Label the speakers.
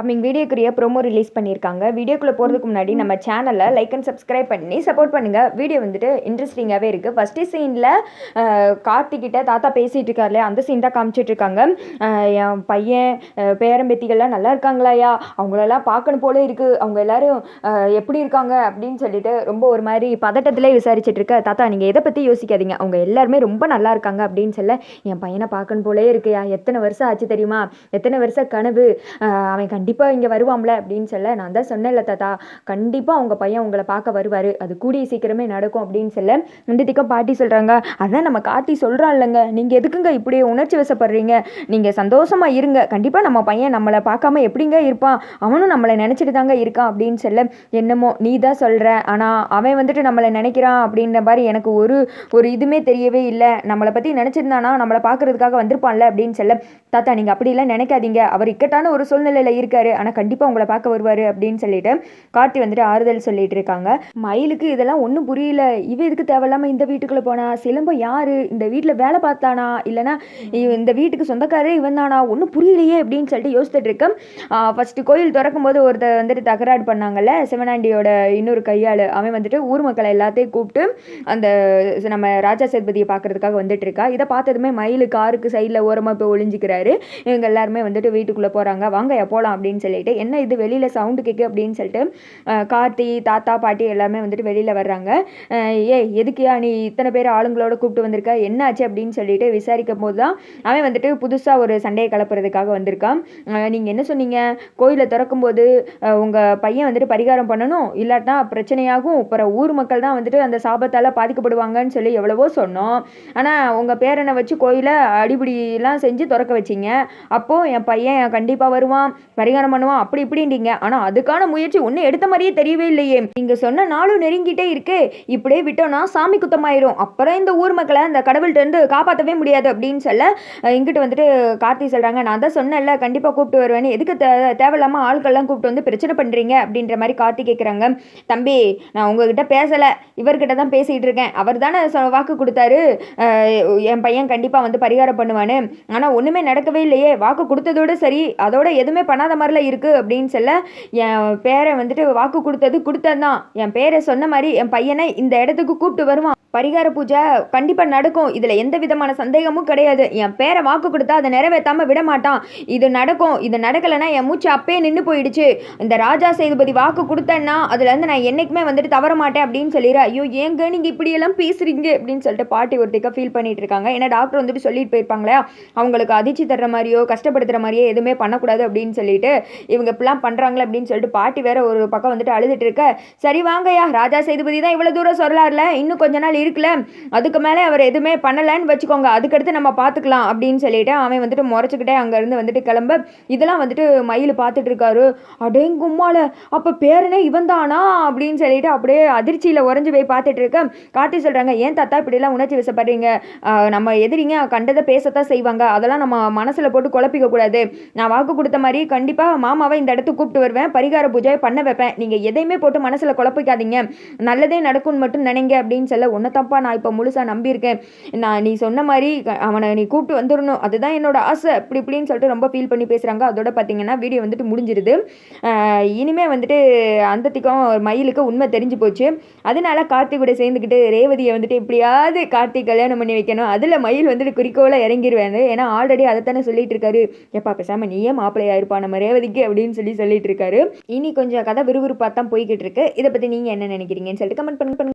Speaker 1: Coming வீடியோக்குரிய promo release பண்ணியிருக்காங்க. வீடியோக்குள்ளே போகிறதுக்கு முன்னாடி நம்ம சேனலை லைக் அண்ட் சப்ஸ்கிரைப் பண்ணி சப்போர்ட் பண்ணுங்கள் வீடியோ வந்துட்டு இன்ட்ரெஸ்டிங்காகவே இருக்குது ஃபஸ்ட்டு சீனில் கார்த்திகிட்ட தாத்தா பேசிகிட்டு இருக்கார்லையா அந்த சீன் தான் காமிச்சிட்ருக்காங்க என் பையன் பேரம்பேத்திகள்லாம் நல்லா இருக்காங்களாயா? அவங்களெல்லாம் பார்க்கணும் போல இருக்குது அவங்க எல்லாரும் எப்படி இருக்காங்க? அப்படின்னு சொல்லிட்டு ரொம்ப ஒரு மாதிரி பதட்டத்திலே விசாரிச்சுட்டு இருக்க. தாத்தா நீங்கள் எதை பற்றி யோசிக்காதீங்க. அவங்க எல்லாருமே ரொம்ப நல்லா இருக்காங்க அப்படின்னு சொல்ல என் பையனை பார்க்கணும் போலே இருக்குயா எத்தனை வருஷம் ஆச்சு தெரியுமா? எத்தனை வருஷம் கனவு? அவன் அவன் கண்டிப்பாக இங்கே வருவாம்ல அப்படின்னு சொல்ல நான் தான் சொன்னேன்ல தாத்தா. கண்டிப்பாக உங்கள் பையன் உங்களை பார்க்க வருவார். அது கூடிய சீக்கிரமே நடக்கும் அப்படின்னு சொல்ல ரெண்டுத்திக்கும் பாட்டி சொல்கிறாங்க அதான் நம்ம கார்த்தி சொல்கிறான் இல்லைங்க நீங்கள் எதுக்குங்க இப்படி உணர்ச்சி வசப்படுறீங்க? நீங்கள் சந்தோஷமாக இருங்க. கண்டிப்பாக நம்ம பையன் நம்மளை பார்க்காம எப்படிங்க இருப்பான்? அவனும் நம்மளை நினச்சிட்டு தாங்க இருக்கான் அப்படின்னு சொல்ல என்னமோ நீ தான் சொல்கிற ஆனால் அவன் வந்துட்டு நம்மளை நினைக்கிறான் அப்படின்ற மாதிரி எனக்கு ஒரு ஒரு இதுவுமே தெரியவே இல்லை. நம்மளை பற்றி நினச்சிருந்தானா நம்மளை பார்க்கறதுக்காக வந்திருப்பான்ல அப்படின்னு சொல்ல தாத்தா நீங்கள் அப்படிலாம் நினைக்காதீங்க. அவர் இக்கட்டான ஒரு சூழ்நிலையில் இருக்காரு ஆனால் கண்டிப்பாக உங்களை பார்க்க வருவார் அப்படின்னு சொல்லிட்டு கார்த்தி வந்துட்டு ஆறுதல் சொல்லிட்டு இருக்காங்க மயிலுக்கு இதெல்லாம் ஒன்றும் புரியல. இவ இதுக்கு தேவையில்லாமல் இந்த வீட்டுக்குள்ளே போனா? சிலம்பம் யாரு? இந்த வீட்டில் வேலை பார்த்தானா? இல்லைனா இந்த வீட்டுக்கு சொந்தக்காரே இவன் தானா ஒன்றும் புரியலையே அப்படின்னு சொல்லிட்டு யோசிச்சுட்டு இருக்கேன் ஃபஸ்ட்டு கோயில் திறக்கும் போது ஒருத்தர் வந்துட்டு தகராறு பண்ணாங்கல்ல சிவனாண்டியோட இன்னொரு கையாள். அவன் வந்துட்டு ஊர் மக்களை எல்லாத்தையும் கூப்பிட்டு அந்த நம்ம ராஜா சேதுபதியை பார்க்கறதுக்காக வந்துட்டு இருக்கா. இதை பார்த்ததுமே மயிலு காருக்கு சைடில் ஓரமாக போய் ஒளிஞ்சிக்கிறாரு. இவங்க எல்லாருமே வந்துட்டு வீட்டுக்குள்ளே போகிறாங்க வாங்க போகலாம் அப்படின்னு சொல்லிட்டு என்ன இது வெளியில் சவுண்டு கேட்கு அப்படின்னு சொல்லிட்டு கார்த்தி தாத்தா பாட்டி எல்லாமே வந்துட்டு வெளியில் வர்றாங்க. ஏ ஏய் எதுக்குயா நீ இத்தனை பேர் ஆளுங்களோட கூப்பிட்டு வந்திருக்க? என்ன ஆச்சு அப்படின்னு சொல்லிட்டு விசாரிக்கும் போது தான் அவன் வந்துட்டு புதுசாக ஒரு சண்டையை கலப்புறதுக்காக வந்திருக்கான். நீங்கள் என்ன சொன்னீங்க? கோயிலை திறக்கும்போது உங்கள் உங்க பையன் வந்துட்டு பரிகாரம் பண்ணணும் இல்லாட்டினா பிரச்சனையாகும். அப்புறம் ஊர் மக்கள் தான் வந்துட்டு அந்த சாபத்தால் பாதிக்கப்படுவாங்கன்னு சொல்லி எவ்வளவோ சொன்னோம். ஆனால் உங்கள் பேரனை வச்சு கோயிலை அடிபிடிலாம் செஞ்சு திறக்க வச்சீங்க. அப்போது என் பையன் கண்டிப்பாக வருவான். பரிகாரம் பண்ணுவான் அப்படி இப்படின்றீங்க. ஆனால் அதுக்கான முயற்சி ஒன்றும் எடுத்த மாதிரியே தெரியவே இல்லையே. நீங்கள் சொன்ன நாளும் நெருங்கிட்டே இருக்கு. இப்படியே விட்டோம்னா சாமி குத்தமாயிரும். அப்புறம் இந்த ஊர் மக்களை அந்த கடவுள்கிட்ட இருந்து காப்பாற்றவே முடியாது அப்படின்னு சொல்ல இங்கிட்டு வந்துட்டு கார்த்தி சொல்கிறாங்க நான் தான் சொன்னேன்ல கண்டிப்பாக கூப்பிட்டு வருவேன்னு. எதுக்கு தே தேவையில்லாமல் ஆட்கள்லாம் கூப்பிட்டு வந்து பிரச்சனை பண்ணுறீங்க அப்படின்ற மாதிரி கார்த்தி கேட்குறாங்க தம்பி நான் உங்ககிட்ட பேசலை. இவர்கிட்ட தான் பேசிகிட்டு இருக்கேன். அவர் தானே வாக்கு கொடுத்தாரு. என் பையன் கண்டிப்பாக வந்து பரிகாரம் பண்ணுவான்னு. ஆனால் ஒன்றுமே நடக்கவே இல்லையே. வாக்கு கொடுத்ததோட சரி அதோட எதுவுமே பண்ணாத மாதிரிலாம் இருக்குது அப்படின்னு சொல்ல என் பேரை வந்துட்டு வாக்கு கொடுத்தது கொடுத்தது தான். என் பேரை சொன்ன மாதிரி என் பையனை இந்த இடத்துக்கு கூப்பிட்டு வருவான். பரிகார பூஜை கண்டிப்பாக நடக்கும். இதில் எந்த விதமான சந்தேகமும் கிடையாது. என் பேரை வாக்கு கொடுத்தா அதை நிறைவேற்றாமல் விட மாட்டான். இது நடக்கும். இது நடக்கலைன்னா என் மூச்சு அப்பயே நின்று போயிடுச்சு. இந்த ராஜா சேதுபதி வாக்கு கொடுத்தேன்னா அதுலேருந்து நான் என்றைக்குமே வந்துட்டு தவற மாட்டேன் அப்படின்னு சொல்லிடுறேன் ஐயோ ஏங்க நீங்கள் இப்படியெல்லாம் பேசுறீங்க? அப்படின்னு சொல்லிட்டு பாட்டி ஒருத்திக்கா ஃபீல் பண்ணிட்டு இருக்காங்க. ஏன்னா டாக்டர் வந்துட்டு சொல்லிட்டு போயிருப்பாங்களே அவங்களுக்கு அதிர்ச்சி தர்ற மாதிரியோ கஷ்டப்படுத்துகிற மாதிரியோ எதுவுமே பண்ணக்கூடாது அப்படின்னு சொல்லிட்டு இவங்க இப்படிலாம் பண்ணுறாங்களே அப்படின்னு சொல்லிட்டு பாட்டி வேற ஒரு பக்கம் வந்துட்டு அழுதுட்டு இருக்க. சரி வாங்கய்யா. ராஜா சேதுபதி தான் இவ்வளோ தூரம் சொல்லலாம்ல இன்னும் கொஞ்ச நாள் இருக்குல்ல? அதுக்கு மேலே அவர் எதுவுமே பண்ணலைன்னு வச்சுக்கோங்க. அதுக்கடுத்து நம்ம பார்த்துக்கலாம் அப்படின்னு சொல்லிட்டு அவன் வந்துட்டு முறைச்சிக்கிட்டே அங்கேருந்து வந்துட்டு கிளம்ப. இதெல்லாம் வந்துட்டு மயில் பார்த்துட்டு இருக்காரு. அடேங்கும்மால அப்போ பேரனே இவன் தானா அப்படின்னு சொல்லிட்டு அப்படியே அதிர்ச்சியில் உறைஞ்சு போய் பார்த்துட்டு இருக்க. கார்த்தி சொல்கிறாங்க ஏன் தாத்தா இப்படிலாம் உணர்ச்சி வசப்படுறீங்க? நம்ம எதிரிங்க கண்டதை பேசத்தான் செய்வாங்க. அதெல்லாம் நம்ம மனசில் போட்டு குழப்பிக்க கூடாது. நான் வாக்கு கொடுத்த மாதிரி கண்டிப்பாக மாமாவை இந்த இடத்துக்கு கூப்பிட்டு வருவேன். பரிகார பூஜை பண்ண வைப்பேன். நீங்கள் எதையுமே போட்டு மனசில் குழப்பிக்காதீங்க. நல்லதே நடக்கும்னு மட்டும் நினைங்க அப்படின்னு சொல்ல உன்னை தப்பா நான் இப்போ முழுசாக நம்பியிருக்கேன். நான் நீ சொன்ன மாதிரி அவனை நீ கூப்பிட்டு வந்துடணும். அதுதான் என்னோட ஆசை. இப்படி இப்படின்னு சொல்லிட்டு ரொம்ப ஃபீல் பண்ணி பேசுகிறாங்க அதோட பார்த்தீங்கன்னா வீடியோ வந்துட்டு முடிஞ்சிருது. இனிமேல் இனிமே வந்துட்டு அந்தத்திக்கும் மயிலுக்கு உண்மை தெரிஞ்சு போச்சு. அதனால கார்த்திக் கூட சேர்ந்துக்கிட்டு ரேவதியை வந்துட்டு எப்படியாவது கார்த்திக் கல்யாணம் பண்ணி வைக்கணும். அதில் மயில் வந்துட்டு குறிக்கோளை இறங்கிடுவேன் ஏன்னா ஆல்ரெடி அதைத்தானே சொல்லிட்டு இருக்காரு. எப்பா பேசாமல் நீயே மாப்பிள்ளையா இருப்பா நம்ம ரேவதிக்கு அப்படின்னு சொல்லி சொல்லிட்டு இருக்காரு. இனி கொஞ்சம் கதை விறுவிறுப்பாக தான் போய்கிட்டு இருக்கு. இதை பற்றி நீங்கள் என்ன நினைக்கிறீங்கன்னு சொல்லிட்டு கமெண்ட் பண்ணுங்க.